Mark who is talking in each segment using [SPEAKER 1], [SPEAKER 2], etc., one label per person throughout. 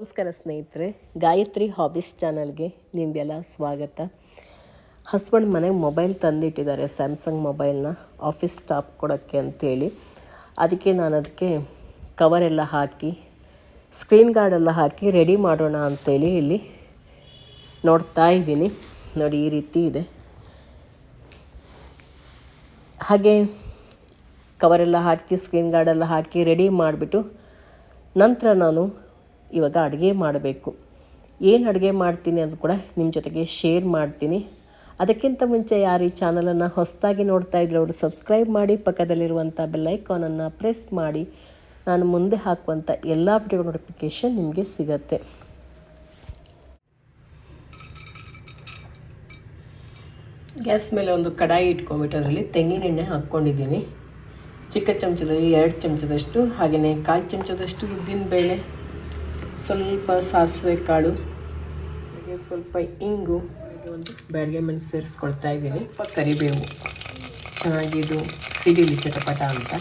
[SPEAKER 1] ನಮಸ್ಕಾರ ಸ್ನೇಹಿತರೆ, ಗಾಯತ್ರಿ ಹಾಬೀಸ್ ಚಾನಲ್ಗೆ ನಿಮಗೆಲ್ಲ ಸ್ವಾಗತ. ಹಸ್ಬೆಂಡ್ ಮನೆಗೆ ಮೊಬೈಲ್ ತಂದಿಟ್ಟಿದ್ದಾರೆ ಸ್ಯಾಮ್ಸಂಗ್ ಮೊಬೈಲ್ನ ಆಫೀಸ್ ಸ್ಟಾಪ್ ಕೊಡೋಕ್ಕೆ ಅಂಥೇಳಿ ಅದಕ್ಕೆ ನಾನು ಅದಕ್ಕೆ ಕವರೆಲ್ಲ ಹಾಕಿ ಸ್ಕ್ರೀನ್ ಗಾರ್ಡೆಲ್ಲ ಹಾಕಿ ರೆಡಿ ಮಾಡೋಣ ಅಂಥೇಳಿ ಇಲ್ಲಿ ನೋಡ್ತಾ ಇದ್ದೀನಿ. ನೋಡಿ, ಈ ರೀತಿ ಇದೆ. ಹಾಗೆ ಕವರೆಲ್ಲ ಹಾಕಿ ಸ್ಕ್ರೀನ್ ಗಾರ್ಡೆಲ್ಲ ಹಾಕಿ ರೆಡಿ ಮಾಡಿಬಿಟ್ಟು ನಂತರ ನಾನು ಇವಾಗ ಅಡುಗೆ ಮಾಡಬೇಕು. ಏನು ಅಡುಗೆ ಮಾಡ್ತೀನಿ ಅದು ಕೂಡ ನಿಮ್ಮ ಜೊತೆಗೆ ಶೇರ್ ಮಾಡ್ತೀನಿ. ಅದಕ್ಕಿಂತ ಮುಂಚೆ ಯಾರು ಈ ಚಾನಲನ್ನು ಹೊಸದಾಗಿ ನೋಡ್ತಾ ಇದ್ರೆ ಅವರು ಸಬ್ಸ್ಕ್ರೈಬ್ ಮಾಡಿ ಪಕ್ಕದಲ್ಲಿರುವಂಥ ಬೆಲ್ಲೈಕಾನನ್ನು ಪ್ರೆಸ್ ಮಾಡಿ. ನಾನು ಮುಂದೆ ಹಾಕುವಂಥ ಎಲ್ಲ ವಿಡಿಯೋ ನೋಟಿಫಿಕೇಷನ್ ನಿಮಗೆ ಸಿಗತ್ತೆ. ಗ್ಯಾಸ್ ಮೇಲೆ ಒಂದು ಕಡಾಯಿ ಇಟ್ಕೊಂಡ್ಬಿಟ್ಟು ಅದರಲ್ಲಿ ತೆಂಗಿನೆಣ್ಣೆ ಹಾಕ್ಕೊಂಡಿದ್ದೀನಿ. ಚಿಕ್ಕ ಚಮಚದಲ್ಲಿ ಎರಡು ಚಮಚದಷ್ಟು ಹಾಗೆಯೇ ಕಾಲು ಚಮಚದಷ್ಟು ಉದ್ದಿನಬೇಳೆ ಸ್ವಲ್ಪ ಸಾಸಿವೆ ಕಾಳು, ಹಾಗೆ ಸ್ವಲ್ಪ ಇಂಗು ಒಂದು ಬ್ಯಾಡಿಗೆ ಮೆಣಸು ಸೇರಿಸ್ಕೊಳ್ತಾ ಇದ್ದೀನಿ. ಸ್ವಲ್ಪ ಕರಿಬೇವು. ಚೆನ್ನಾಗಿ ಇದು ಸಿಡಿಲಿ ಚಟಪಟ ಅಂತ.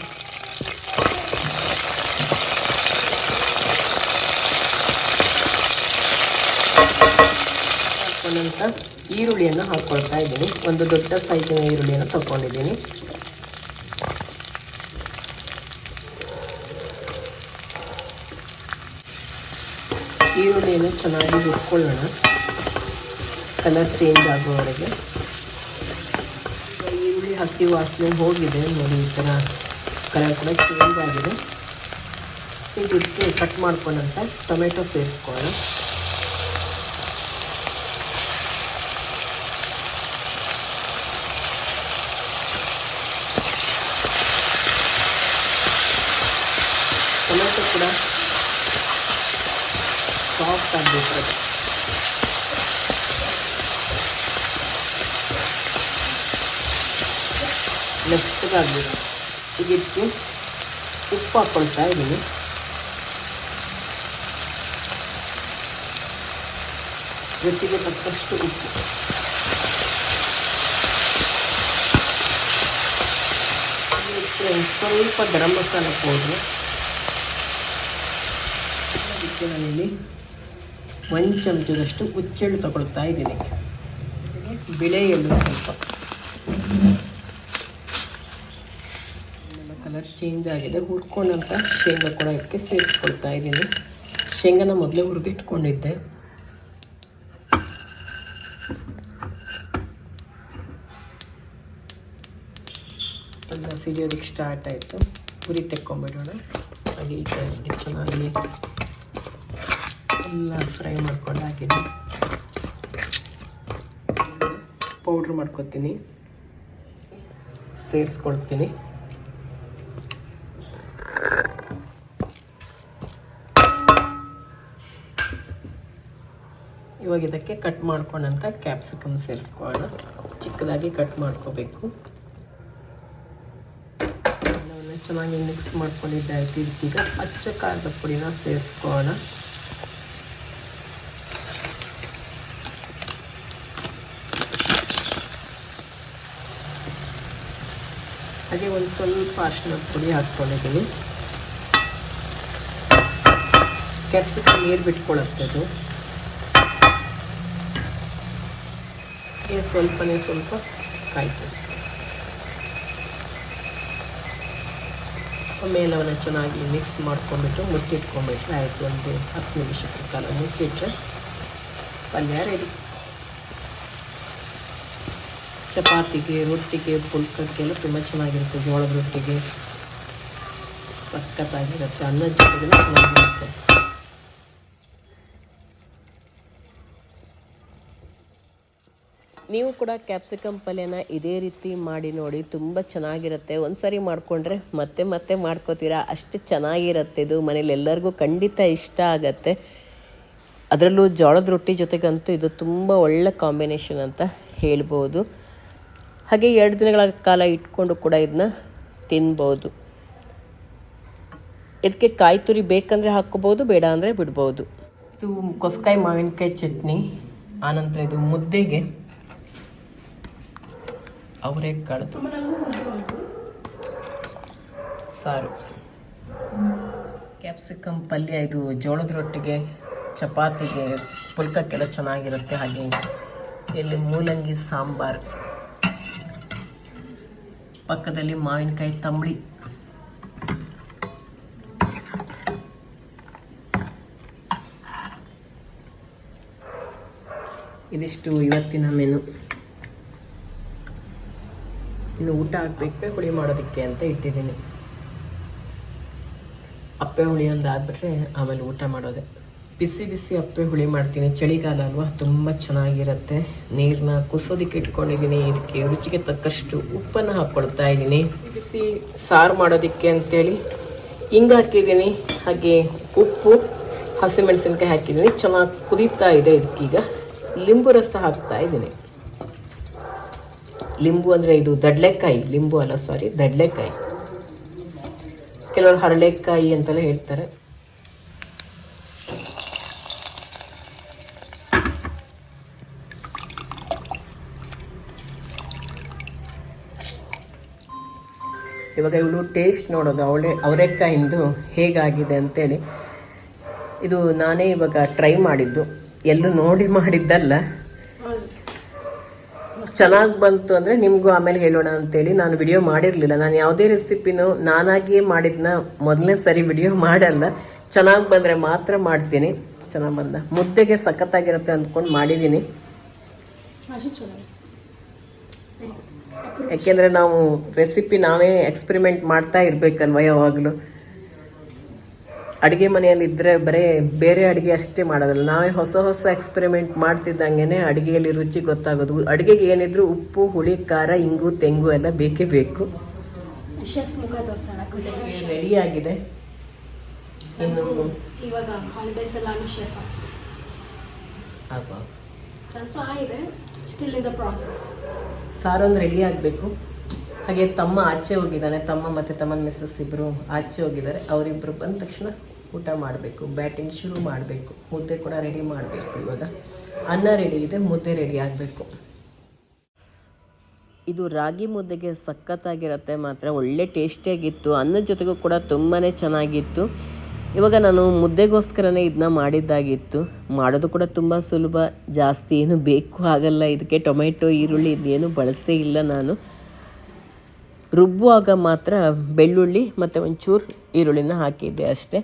[SPEAKER 1] ಹಾಕೊಂಡಂತ ಈರುಳ್ಳಿಯನ್ನು ಹಾಕ್ಕೊಳ್ತಾ ಇದ್ದೀನಿ. ಒಂದು ದೊಡ್ಡ ಸೈಜಿನ ಈರುಳ್ಳಿಯನ್ನು ತಗೊಂಡಿದ್ದೀನಿ. ಈರುಳ್ಳಿಯನ್ನು ಚೆನ್ನಾಗಿ ಹುರ್ಕೊಳ್ಳೋಣ ಕಲರ್ ಚೇಂಜ್ ಆಗುವವರೆಗೆ ಈರುಳ್ಳಿ ಹಸಿ ವಾಸನೆ ಹೋಗಿದೆ ನೋಡಿ, ಈ ಥರ ಕಲರ್ ಕೂಡ ಚೇಂಜ್ ಆಗಿದೆ. ಇದಕ್ಕೆ ಕಟ್ ಮಾಡ್ಕೊಂಡಂತ ಟೊಮೆಟೊ ಸೇರಿಸ್ಕೊಳ್ಳೋಣ. ಟೊಮೆಟೊ ಕೂಡ ಸಾಫ್ಟ್ ಆಗಬೇಕು ಅದು ಮೆತ್ತಗಾಗಬೇಕು ಇದಕ್ಕೆ ಉಪ್ಪು ಹಾಕ್ಕೊಳ್ತಾ ಇದ್ದೀನಿ ರುಚಿಗೆ ತಕ್ಕಷ್ಟು ಉಪ್ಪು ಅದಕ್ಕೆ ಸ್ವಲ್ಪ ಗರಂ ಮಸಾಲ ಪೌಡ್ರು ಅದಕ್ಕೆ ನಾನಿಲ್ಲಿ ಒಂದು ಚಮಚದಷ್ಟು ಹುಚ್ಚೆಳ್ಳು ತಗೊಳ್ತಾ ಇದ್ದೀನಿ. ಬಿಳೆ ಎಳ್ಳು ಸ್ವಲ್ಪ ಕಲರ್ ಚೇಂಜ್ ಆಗಿದೆ. ಹುರ್ಕೊಂಡಂತ ಶೇಂಗಾ ಕೂಡ ಇದಕ್ಕೆ ಸೇರಿಸ್ಕೊಳ್ತಾ ಇದ್ದೀನಿ. ಶೇಂಗಾನ ಮೊದಲೇ ಹುರಿದಿಟ್ಕೊಂಡಿದ್ದೆ. ಎಲ್ಲ ಸಿಡಿಯೋದಕ್ಕೆ ಸ್ಟಾರ್ಟ್ ಆಯಿತು. ಹುರಿ ತೆಕ್ಕೊಂಬಿಡೋಣ. ಹಾಗೆ ಈ ಕಡೆ ಚೆನ್ನಾಗಿ ಎಲ್ಲ ಫ್ರೈ ಮಾಡ್ಕೊಂಡು ಹಾಕಿದ್ದೆ ಪೌಡ್ರ್ ಮಾಡ್ಕೊತೀನಿ. ಸೇರಿಸ್ಕೊಳ್ತೀನಿ. ಇವಾಗ ಇದಕ್ಕೆ ಕಟ್ ಮಾಡ್ಕೊಂಡಂಥ ಕ್ಯಾಪ್ಸಿಕಮ್ ಸೇರಿಸ್ಕೊಳ್ಳೋಣ. ಚಿಕ್ಕದಾಗಿ ಕಟ್ ಮಾಡ್ಕೋಬೇಕು. ಚೆನ್ನಾಗಿ ಮಿಕ್ಸ್ ಮಾಡ್ಕೊಂಡಿದ್ದಾಯ್ತು ಇದಕ್ಕೀಗ ಅಚ್ಚ ಖಾರದ ಪುಡಿನ ಸೇರಿಸ್ಕೊಳ್ಳೋಣ. ಹಾಗೆ ಒಂದು ಸ್ವಲ್ಪ ಅರ್ಶಿನ ಪುಡಿ ಹಾಕ್ಕೊಂಡಿದ್ದೀನಿ. ಕ್ಯಾಪ್ಸಿಕಮ್ ನೀರು ಬಿಟ್ಕೊಳ್ಳುತ್ತೆ ಅದು. ಸ್ವಲ್ಪನೇ ಸ್ವಲ್ಪ ಕಾಯಿತು ಆಮೇಲೆ ಅವನ್ನ ಚೆನ್ನಾಗಿ ಮಿಕ್ಸ್ ಮಾಡ್ಕೊಂಡ್ಬಿಟ್ಟು ಮುಚ್ಚಿಟ್ಕೊಂಡ್ಬಿಟ್ರೆ ಆಯಿತು ಒಂದು ಹತ್ತು ನಿಮಿಷಕ್ಕೆ ಕಾಲ ಮುಚ್ಚಿಟ್ರೆ ಪಲ್ಯ ರೆಡಿ ಚಪಾತಿಗೆ, ರೊಟ್ಟಿಗೆ, ಪುಲ್ಕಕ್ಕೆಲ್ಲ ತುಂಬ ಚೆನ್ನಾಗಿರುತ್ತೆ. ಜೋಳದ ರೊಟ್ಟಿಗೆ ಸಖತ್ತಾಗಿರುತ್ತೆ. ಅನ್ನದ ಜೊತೆಗೆಲ್ಲ ಚೆನ್ನಾಗಿರುತ್ತೆ. ನೀವು ಕೂಡ ಕ್ಯಾಪ್ಸಿಕಮ್ ಪಲ್ಯನ ಇದೇ ರೀತಿ ಮಾಡಿ ನೋಡಿ ತುಂಬ ಚೆನ್ನಾಗಿರುತ್ತೆ. ಒಂದು ಸಾರಿ ಮಾಡಿಕೊಂಡ್ರೆ ಮತ್ತೆ ಮತ್ತೆ ಮಾಡ್ಕೋತೀರಾ? ಅಷ್ಟು ಚೆನ್ನಾಗಿರುತ್ತೆ ಇದು. ಮನೇಲಿ ಎಲ್ಲರಿಗೂ ಖಂಡಿತ ಇಷ್ಟ ಆಗತ್ತೆ. ಅದರಲ್ಲೂ ಜೋಳದ ರೊಟ್ಟಿ ಜೊತೆಗಂತೂ ಇದು ತುಂಬ ಒಳ್ಳೆ ಕಾಂಬಿನೇಷನ್ ಅಂತ ಹೇಳ್ಬೋದು. ಹಾಗೆ ಎರಡು ದಿನಗಳ ಕಾಲ ಇಟ್ಕೊಂಡು ಕೂಡ ಇದನ್ನ ತಿನ್ಬೋದು. ಇದಕ್ಕೆ ಕಾಯಿ ತುರಿ ಬೇಕಂದರೆ ಹಾಕ್ಕೋಬೋದು, ಬೇಡ ಅಂದರೆ ಬಿಡ್ಬೋದು. ಇದು ಕೊಸ್ಕಾಯಿ ಮಾವಿನಕಾಯಿ ಚಟ್ನಿ ಆನಂತರ ಇದು ಮುದ್ದೆಗೆ ಅವರೇ ಕಳೆದು ಸಾರು. ಕ್ಯಾಪ್ಸಿಕಮ್ ಪಲ್ಯ, ಇದು ಜೋಳದ ರೊಟ್ಟಿಗೆ, ಚಪಾತಿಗೆ, ಪುಲ್ಕಕ್ಕೆಲ್ಲ ಚೆನ್ನಾಗಿರುತ್ತೆ ಹಾಗೆ. ಇಲ್ಲಿ ಮೂಲಂಗಿ ಸಾಂಬಾರ್. ಪಕ್ಕದಲ್ಲಿ ಮಾವಿನಕಾಯಿ ತಂಬಳಿ. ಇದಿಷ್ಟು ಇವತ್ತಿನ ಮೆನು. ಇನ್ನು ಊಟ ಹಾಕ್ಬೇಕು ಹುಳಿ ಮಾಡೋದಕ್ಕೆ ಅಂತ ಇಟ್ಟಿದ್ದೀನಿ. ಅಪ್ಪೆ ಹುಳಿ ಒಂದು ಆದ್ಬಿಟ್ರೆ ಆಮೇಲೆ ಊಟ ಮಾಡೋದೆ. ಬಿಸಿ ಬಿಸಿ ಅಪ್ಪೆ ಹುಳಿ ಮಾಡ್ತೀನಿ. ಚಳಿಗಾಲ ಅಲ್ವಾ? ತುಂಬ ಚೆನ್ನಾಗಿರುತ್ತೆ. ನೀರನ್ನ ಕುಸೋದಕ್ಕೆ ಇಟ್ಕೊಂಡಿದ್ದೀನಿ. ಇದಕ್ಕೆ ರುಚಿಗೆ ತಕ್ಕಷ್ಟು ಉಪ್ಪನ್ನು ಹಾಕ್ಕೊಳ್ತಾ ಇದ್ದೀನಿ. ಬಿಸಿ ಸಾರು ಮಾಡೋದಕ್ಕೆ ಅಂತೇಳಿ ಹಿಂಗೆ ಹಾಕಿದ್ದೀನಿ. ಹಾಗೆ ಉಪ್ಪು, ಹಸಿಮೆಣಸಿನ್ಕಾಯಿ ಹಾಕಿದ್ದೀನಿ. ಚೆನ್ನಾಗಿ ಕುದೀತಾ ಇದೆ ಇದಕ್ಕೀಗ. ಲಿಂಬು ರಸ ಹಾಕ್ತಾ ಇದ್ದೀನಿ. ಲಿಂಬು ಅಂದರೆ ಇದು ದಡ್ಲೆಕಾಯಿ. ಲಿಂಬು ಅಲ್ಲ ಸಾರಿ ದಡ್ಲೆಕಾಯಿ. ಕೆಲವರು ಹರಳೆಕಾಯಿ ಅಂತೆಲ್ಲ ಹೇಳ್ತಾರೆ. ಇವಾಗ ಇವಳು ಟೇಸ್ಟ್ ನೋಡೋದು, ಅವಳೆ ಅವರೆಕಾಯಿಂದು ಹೇಗಾಗಿದೆ ಅಂತೇಳಿ. ಇದು ನಾನೇ ಇವಾಗ ಟ್ರೈ ಮಾಡಿದ್ದು. ಎಲ್ಲೂ ನೋಡಿ ಮಾಡಿದ್ದಲ್ಲ. ಚೆನ್ನಾಗಿ ಬಂತು ಅಂದರೆ ನಿಮಗೂ ಆಮೇಲೆ ಹೇಳೋಣ ಅಂತೇಳಿ ನಾನು ವಿಡಿಯೋ ಮಾಡಿರಲಿಲ್ಲ. ನಾನು ಯಾವುದೇ ರೆಸಿಪಿನೂ ನಾನಾಗಿಯೇ ಮಾಡಿದ್ನ ಮೊದಲನೇ ಸರಿ ವಿಡಿಯೋ ಮಾಡಲ್ಲ. ಚೆನ್ನಾಗಿ ಬಂದರೆ ಮಾತ್ರ ಮಾಡ್ತೀನಿ. ಚೆನ್ನಾಗಿ ಬಂದ. ಮುದ್ದೆಗೆ ಸಖತ್ತಾಗಿರುತ್ತೆ ಅಂದ್ಕೊಂಡು ಮಾಡಿದ್ದೀನಿ. ಯಾಕೆಂದರೆ ನಾವು ರೆಸಿಪಿ ನಾವೇ ಎಕ್ಸ್ಪೆರಿಮೆಂಟ್ ಮಾಡ್ತಾ ಇರಬೇಕಲ್ವ ಯಾವಾಗಲೂ? ಅಡುಗೆ ಮನೆಯಲ್ಲಿ ಇದ್ರೆ ಬರೀ ಬೇರೆ ಅಡುಗೆ ಅಷ್ಟೇ ಮಾಡೋದಲ್ಲ. ನಾವೇ ಹೊಸ ಹೊಸ ಎಕ್ಸ್ಪೆರಿಮೆಂಟ್ ಮಾಡ್ತಿದ್ದಂಗೆ ಅಡುಗೆಯಲ್ಲಿ ರುಚಿ ಗೊತ್ತಾಗೋದು. ಅಡುಗೆಗೆ ಏನಿದ್ರು ಉಪ್ಪು ಹುಳಿ ಖಾರ ಇಂಗು ತೆಂಗು ಎಲ್ಲ ಬೇಕೇ ಬೇಕು. ರೆಡಿ ಆಗಿದೆ.
[SPEAKER 2] ಇವಾಗ ಹಾಲಿಡೇಸ್ ಎಲ್ಲಾನು ಶೆಫ್. ಸ್ವಲ್ಪ ಆಗಿದೆ. ಸ್ಟಿಲ್ ಇನ್ ದ ಪ್ರಾಸೆಸ್
[SPEAKER 1] ಸಾರೊಂದು ರೆಡಿ ಆಗಬೇಕು. ಹಾಗೆ ತಮ್ಮ ಆಚೆ ಹೋಗಿದ್ದಾನೆ, ತಮ್ಮ ಮತ್ತು ತಮ್ಮನ ಮಿಸ್ಸಸ್ ಇಬ್ಬರು ಆಚೆ ಹೋಗಿದ್ದಾರೆ. ಅವರಿಬ್ಬರು ಬಂದ ತಕ್ಷಣ ಊಟ ಮಾಡಬೇಕು, ಬ್ಯಾಟಿಂಗ್ ಶುರು ಮಾಡಬೇಕು. ಮುದ್ದೆ ಕೂಡ ರೆಡಿ ಮಾಡಬೇಕು ಇವಾಗ. ಅನ್ನ ರೆಡಿ ಇದೆ, ಮುದ್ದೆ ರೆಡಿ ಆಗಬೇಕು. ಇದು ರಾಗಿ ಮುದ್ದೆಗೆ ಸಖತ್ತಾಗಿರುತ್ತೆ ಮಾತ್ರ, ಒಳ್ಳೆ ಟೇಸ್ಟಿಯಾಗಿತ್ತು ಅನ್ನದ ಜೊತೆಗೂ ಕೂಡ ತುಂಬಾ ಚೆನ್ನಾಗಿತ್ತು. ಇವಾಗ ನಾನು ಮುದ್ದೆಗೋಸ್ಕರನೇ ಇದನ್ನ ಮಾಡಿದ್ದಾಗಿತ್ತು. ಮಾಡೋದು ಕೂಡ ತುಂಬ ಸುಲಭ. ಜಾಸ್ತಿ ಏನು ಬೇಕು ಆಗಲ್ಲ. ಇದಕ್ಕೆ ಟೊಮೆಟೊ, ಈರುಳ್ಳಿ ಇದೇನು ಬಳಸೇ ಇಲ್ಲ ನಾನು. ರುಬ್ಬುವಾಗ ಮಾತ್ರ ಬೆಳ್ಳುಳ್ಳಿ ಮತ್ತು ಒಂಚೂರು ಈರುಳ್ಳಿನ ಹಾಕಿದ್ದೆ ಅಷ್ಟೇ.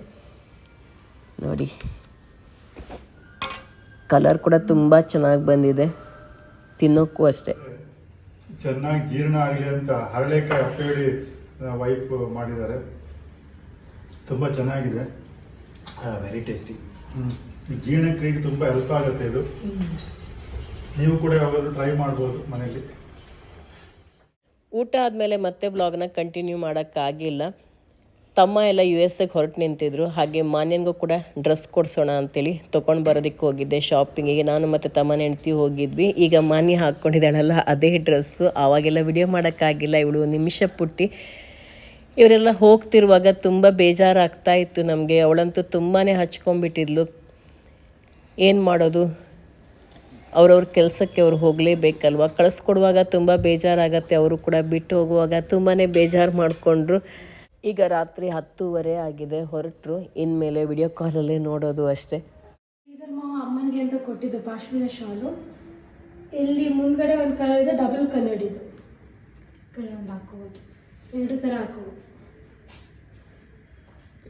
[SPEAKER 1] ನೋಡಿ. ಕಲರ್ ಕೂಡ ತುಂಬ ಚೆನ್ನಾಗಿ ಬಂದಿದೆ. ತಿನ್ನೋಕ್ಕೂ ಅಷ್ಟೇ.
[SPEAKER 3] ಚೆನ್ನಾಗಿ ಜೀರ್ಣ ಆಗಲಿ ಅಂತ ಹರಳೆಕಾಯಿ ಅಪ್ಪೇಳಿ ವೈಫ್ ಮಾಡಿದ್ದಾರೆ. ತುಂಬ ಚೆನ್ನಾಗಿದೆ.
[SPEAKER 4] ವೆರಿ ಟೇಸ್ಟಿ
[SPEAKER 3] ಜೀರ್ಣಕ್ರಿಯೆಗೆ ತುಂಬ ಹೆಲ್ಪ್ ಆಗುತ್ತೆ ಇದು. ನೀವು ಕೂಡ ಯಾವಾಗಲೂ ಟ್ರೈ ಮಾಡ್ಬೋದು ಮನೆಯಲ್ಲಿ
[SPEAKER 1] ಊಟ ಆದಮೇಲೆ ಮತ್ತೆ ಬ್ಲಾಗ್ನ ಕಂಟಿನ್ಯೂ ಮಾಡೋಕ್ಕಾಗಿಲ್ಲ. ತಮ್ಮ ಎಲ್ಲ ಯು ಎಸ್ ಎಗೆ ಹೊರಟು ನಿಂತಿದ್ರು. ಹಾಗೆ ಮಾನ್ಯನಿಗೂ ಕೂಡ ಡ್ರೆಸ್ ಕೊಡಿಸೋಣ ಅಂತೇಳಿ ತೊಗೊಂಡು ಬರೋದಕ್ಕೆ ಹೋಗಿದ್ದೆ ಶಾಪಿಂಗಿಗೆ ನಾನು ಮತ್ತು ತಮ್ಮ ಹೆಂಡ್ತಿ ಹೋಗಿದ್ವಿ. ಈಗ ಮಾನ್ಯ ಹಾಕ್ಕೊಂಡಿದ್ದಾಳಲ್ಲ ಅದೇ ಡ್ರೆಸ್ಸು ಆವಾಗೆಲ್ಲ ವಿಡಿಯೋ ಮಾಡೋಕ್ಕಾಗಿಲ್ಲ. ಇವಳು ನಿಮಿಷ ಪುಟ್ಟಿ. ಇವರೆಲ್ಲ ಹೋಗ್ತಿರುವಾಗ ತುಂಬ ಬೇಜಾರಾಗ್ತಾ ಇತ್ತು ನಮಗೆ. ಅವಳಂತೂ ತುಂಬಾ ಹಚ್ಕೊಂಡ್ಬಿಟ್ಟಿದ್ಲು. ಏನು ಮಾಡೋದು? ಅವ್ರವ್ರ ಕೆಲಸಕ್ಕೆ ಅವ್ರು ಹೋಗಲೇಬೇಕಲ್ವ? ಕಳಿಸ್ಕೊಡುವಾಗ ತುಂಬ ಬೇಜಾರಾಗತ್ತೆ. ಅವರು ಕೂಡ ಬಿಟ್ಟು ಹೋಗುವಾಗ ತುಂಬಾ ಬೇಜಾರು ಮಾಡಿಕೊಂಡ್ರು. ಈಗ ರಾತ್ರಿ ಹತ್ತೂವರೆ ಆಗಿದೆ ಹೊರಟರು. ಇನ್ಮೇಲೆ ವಿಡಿಯೋ ಕಾಲಲ್ಲೇ ನೋಡೋದು ಅಷ್ಟೇ.
[SPEAKER 2] ಅಮ್ಮನಿಗೆ ಅಂತ ಕೊಟ್ಟಿದ್ದು ಪಾಶ್ಮಿನ ಶಾಲು. ಇಲ್ಲಿ ಮುಂದ್ಗಡೆ ಒಂದು ಕಲರ್ ಇದೆ, ಡಬಲ್ ಕಲರ್ ಇದು. ಕಲರ್ ಹಾಕೋಬೋದು ಎರಡು ಥರ ಹಾಕೋಬೋದು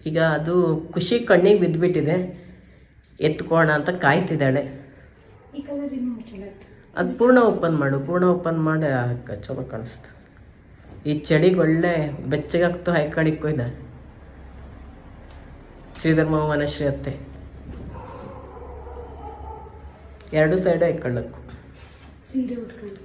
[SPEAKER 1] ಈಗ ಅದು ಖುಷಿ ಕಣ್ಣಿಗೆ ಬಿದ್ದುಬಿಟ್ಟಿದೆ ಎತ್ಕೋಣ ಅಂತ ಕಾಯ್ತಿದ್ದಾಳೆ. ಅದು ಪೂರ್ಣ ಓಪನ್ ಮಾಡು ಪೂರ್ಣ ಓಪನ್ ಮಾಡಿ ಚಲೋ ಕಾಣಿಸ್ತು. ಈ ಚಳಿಗೆ ಒಳ್ಳೆ ಬೆಚ್ಚಗಾಗ್ತು ಹೈಕಳಿಕ್ಕೂ ಇದೆ. ಶ್ರೀಧರ್ ಮಾವ ವನಶ್ರೀ ಅತ್ತೆ. ಎರಡು ಸೈಡ್ ಹೈಕೊಳ್ಳಕ್ಕು
[SPEAKER 2] ಸೀರೆ ಉಟ್ಕೊಂಡು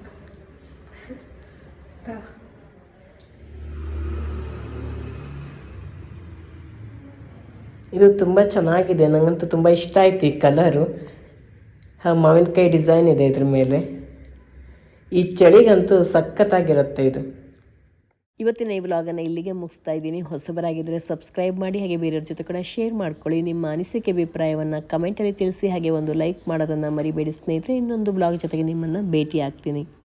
[SPEAKER 1] ಇದು ತುಂಬ ಚೆನ್ನಾಗಿದೆ. ನನಗಂತೂ ತುಂಬ ಇಷ್ಟ ಆಯ್ತು ಈ ಕಲರು. ಮಾವಿನಕಾಯಿ ಡಿಸೈನ್ ಇದೆ ಇದ್ರ ಮೇಲೆ. ಈ ಚಳಿಗಂತೂ ಸಖತ್ತಾಗಿರುತ್ತೆ ಇದು. ಇವತ್ತಿನ ಈ ವ್ಲಾಗನ್ನು ಇಲ್ಲಿಗೆ ಮುಗಿಸ್ತಾ ಇದ್ದೀನಿ. ಹೊಸಬರಾಗಿದ್ದರೆ ಸಬ್ಸ್ಕ್ರೈಬ್ ಮಾಡಿ, ಹಾಗೆ ಬೇರೆಯವ್ರ ಜೊತೆ ಕೂಡ ಶೇರ್ ಮಾಡ್ಕೊಳ್ಳಿ. ನಿಮ್ಮ ಅನಿಸಿಕೆ, ಅಭಿಪ್ರಾಯವನ್ನು ಕಮೆಂಟಲ್ಲಿ ತಿಳಿಸಿ, ಹಾಗೆ ಒಂದು ಲೈಕ್ ಮಾಡೋದನ್ನು ಮರಿಬೇಡಿ ಸ್ನೇಹಿತರೆ. ಇನ್ನೊಂದು ಬ್ಲಾಗ್ ಜೊತೆಗೆ ನಿಮ್ಮನ್ನು ಭೇಟಿ ಆಗ್ತೀನಿ